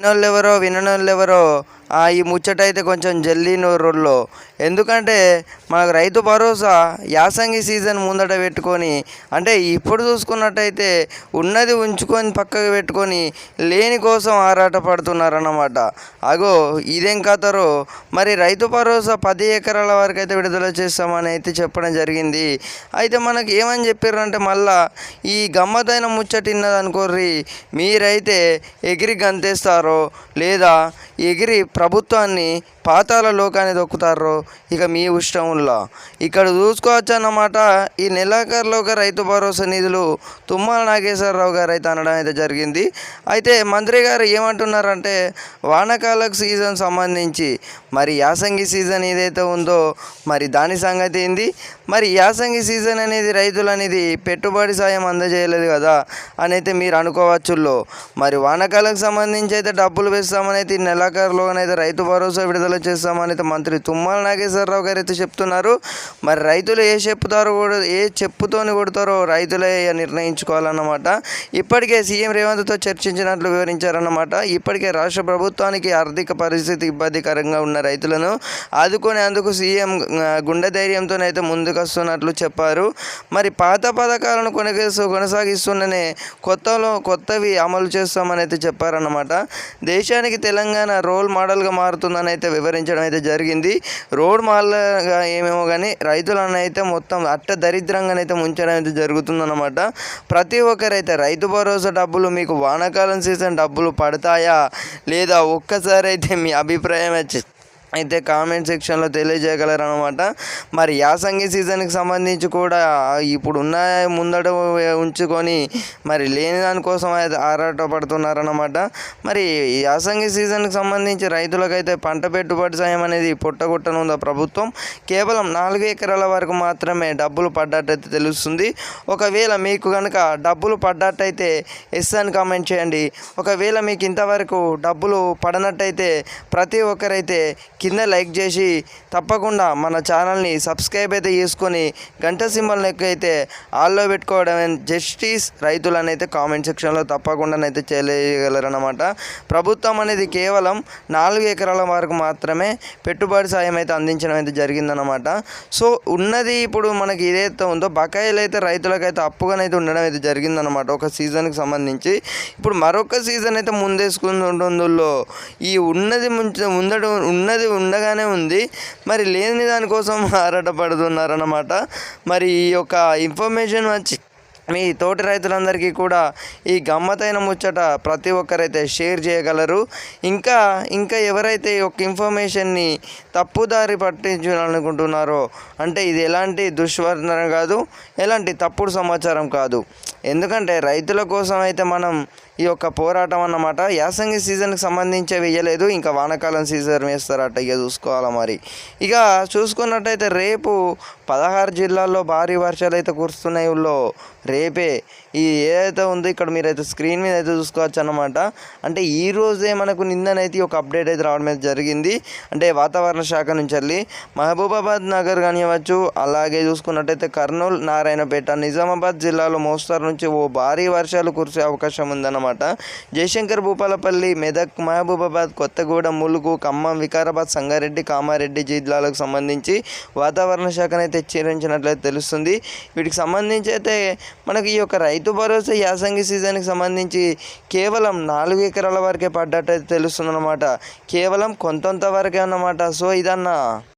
వినోళ్ళెవరో వినోళ్ళెవరో ఈ ముచ్చట అయితే కొంచెం జల్దీ నోరుల్లో ఎందుకంటే మనకు రైతు భరోసా యాసంగి సీజన్ ముందట పెట్టుకొని అంటే ఇప్పుడు చూసుకున్నట్టయితే ఉన్నది ఉంచుకొని పక్కకు పెట్టుకొని లేని కోసం ఆరాట పడుతున్నారన్నమాట. అగో ఇదేం కథరో? మరి రైతు భరోసా పది ఎకరాల వరకు అయితే విడుదల చేస్తామని అయితే చెప్పడం జరిగింది. అయితే మనకి ఏమని చెప్పారంటే మళ్ళా ఈ గమ్మతైన ముచ్చటిన్నది అనుకోర్రి మీరైతే ఎగిరి గంతేస్తారో లేదా ఎగిరి ప్రభుత్వాన్ని పాతాల లోకాన్ని దొక్కుతారో ఇక మీ ఇష్టంలో ఇక్కడ చూసుకోవచ్చు అన్నమాట ఈ నెలాఖరులోగా రైతు భరోసా నిధులు తుమ్మల నాగేశ్వరరావు గారు అయితే అనడం అయితే జరిగింది. అయితే మంత్రి గారు ఏమంటున్నారంటే వానకాలకు సీజన్ సంబంధించి మరి యాసంగి సీజన్ ఏదైతే ఉందో మరి దాని సంగతి ఏంది? మరి యాసంగి సీజన్ అనేది రైతులు అనేది పెట్టుబడి సాయం అందజేయలేదు కదా అని అయితే మీరు అనుకోవచ్చులో మరి వానకాలకు సంబంధించి అయితే డబ్బులు వేస్తామని అయితే ఈ నెలాఖరులోనైతే రైతు భరోసా విడుదల చేస్తామని అయితే మంత్రి తుమ్మల నాగేశ్వరరావు గారు అయితే చెప్తున్నారు. మరి రైతులు ఏ చెప్పుతారో కూడా ఏ చెప్పుతోని కొడతారో రైతులే నిర్ణయించుకోవాలన్నమాట. ఇప్పటికే సీఎం రేవంత్తో చర్చించినట్లు వివరించారన్నమాట. ఇప్పటికే రాష్ట్ర ప్రభుత్వానికి ఆర్థిక పరిస్థితి ఇబ్బందికరంగా ఉన్న రైతులను ఆదుకునేందుకు సీఎం గుండె ధైర్యంతోనైతే ముందుకొస్తున్నట్లు చెప్పారు. మరి పాత పథకాలను కొనసాగిస్తూ కొనసాగిస్తూనే కొత్తలో కొత్తవి అమలు చేస్తామని అయితే చెప్పారన్నమాట. దేశానికి తెలంగాణ రోల్ మోడల్ మోడల్గా మారుతుందని అయితే వివరించడం అయితే జరిగింది. రోడ్ మోడల్గా ఏమేమో కానీ రైతులను అయితే మొత్తం అట్ట దరిద్రంగానైతే ముంచడం అయితే జరుగుతుందన్నమాట. ప్రతి ఒక్కరైతే రైతు భరోసా డబ్బులు మీకు వానాకాలం సీజన్ డబ్బులు పడతాయా? లేదా ఒక్కసారి అయితే మీ అభిప్రాయం వచ్చి అయితే కామెంట్ సెక్షన్లో తెలియజేయగలరు అనమాట మరి యాసంగి సీజన్కి సంబంధించి కూడా ఇప్పుడు ఉన్న ముందట ఉంచుకొని మరి లేని దానికోసం అయితే ఆరాటపడుతున్నారనమాట మరి యాసంగి సీజన్కి సంబంధించి రైతులకైతే పంట పెట్టుబడి సాయం అనేది పుట్టగొట్టనుందా ప్రభుత్వం? కేవలం నాలుగు ఎకరాల వరకు మాత్రమే డబ్బులు పడ్డట్టయితే తెలుస్తుంది. ఒకవేళ మీకు కనుక డబ్బులు పడ్డట్టయితే ఎస్ అని కామెంట్ చేయండి. ఒకవేళ మీకు ఇంతవరకు డబ్బులు పడనట్టయితే ప్రతి ఒక్కరైతే కింద లైక్ చేసి తప్పకుండా మన ఛానల్ని సబ్స్క్రైబ్ అయితే చేసుకొని గంట సింబల్ అయితే ఆల్లో పెట్టుకోవడం జస్టిస్ రైతులని అయితే కామెంట్ సెక్షన్లో తప్పకుండానైతే చేయగలరనమాట ప్రభుత్వం అనేది కేవలం నాలుగు ఎకరాల వరకు మాత్రమే పెట్టుబడి సాయం అయితే అందించడం అయితే జరిగిందనమాట సో ఉన్నది ఇప్పుడు మనకి ఏదైతే ఉందో బకాయిలు అయితే రైతులకైతే అప్పుగానైతే ఉండడం అయితే జరిగిందనమాట ఒక సీజన్కి సంబంధించి. ఇప్పుడు మరొక సీజన్ అయితే ముందేసుకుని ఉంటుందో ఈ ఉన్నది ముంచ ముందట ఉన్నది ఉండగానే ఉంది. మరి లేని దానికోసం ఆరాట పడుతున్నారన్నమాట మరి ఈ యొక్క ఇన్ఫర్మేషన్ వచ్చి మీ తోటి రైతులందరికీ కూడా ఈ గమ్మతైన ముచ్చట ప్రతి ఒక్కరైతే షేర్ చేయగలరు. ఇంకా ఇంకా ఎవరైతే ఈ యొక్క ఇన్ఫర్మేషన్ని తప్పుదారి పట్టించాలనుకుంటున్నారో అంటే ఇది ఎలాంటి దుష్వర్ణన కాదు ఎలాంటి తప్పుడు సమాచారం కాదు. ఎందుకంటే రైతుల కోసం అయితే మనం ఈ యొక్క పోరాటం అన్నమాట యాసంగి సీజన్కి సంబంధించి వేయలేదు. ఇంకా వానకాలం సీజన్ వేస్తారట ఇక చూసుకోవాలా మరి. ఇక చూసుకున్నట్టయితే రేపు పదహారు జిల్లాల్లో భారీ వర్షాలు అయితే కురుస్తున్నాయి ఊళ్ళో. రేపే ఈ ఏదైతే ఉందో ఇక్కడ మీరైతే స్క్రీన్ మీద అయితే చూసుకోవచ్చు అన్నమాట. అంటే ఈ రోజే మనకు నిన్ననైతే ఒక అప్డేట్ అయితే రావడం అయితే జరిగింది. అంటే వాతావరణ శాఖ నుంచి వెళ్ళి మహబూబాబాద్ నగర్ కానివ్వచ్చు అలాగే చూసుకున్నట్టయితే కర్నూలు నారాయణపేట నిజామాబాద్ జిల్లాలో మోస్తారు నుంచి ఓ భారీ వర్షాలు కురిసే అవకాశం ఉందన్నమాట. జయశంకర్ భూపాలపల్లి మెదక్ మహబూబాబాద్ కొత్తగూడెం ములుగు ఖమ్మం వికారాబాద్ సంగారెడ్డి కామారెడ్డి జిల్లాలకు సంబంధించి వాతావరణ శాఖనైతే హెచ్చరించినట్లయితే తెలుస్తుంది. వీటికి సంబంధించి అయితే మనకి ఈ యొక్క రైతు భరోసా యాసంగి సీజన్కి సంబంధించి కేవలం నాలుగు ఎకరాల వరకే పడ్డట్టయితే తెలుస్తుంది అనమాట కేవలం కొంతంత వరకే అన్నమాట. సో ఇదన్నా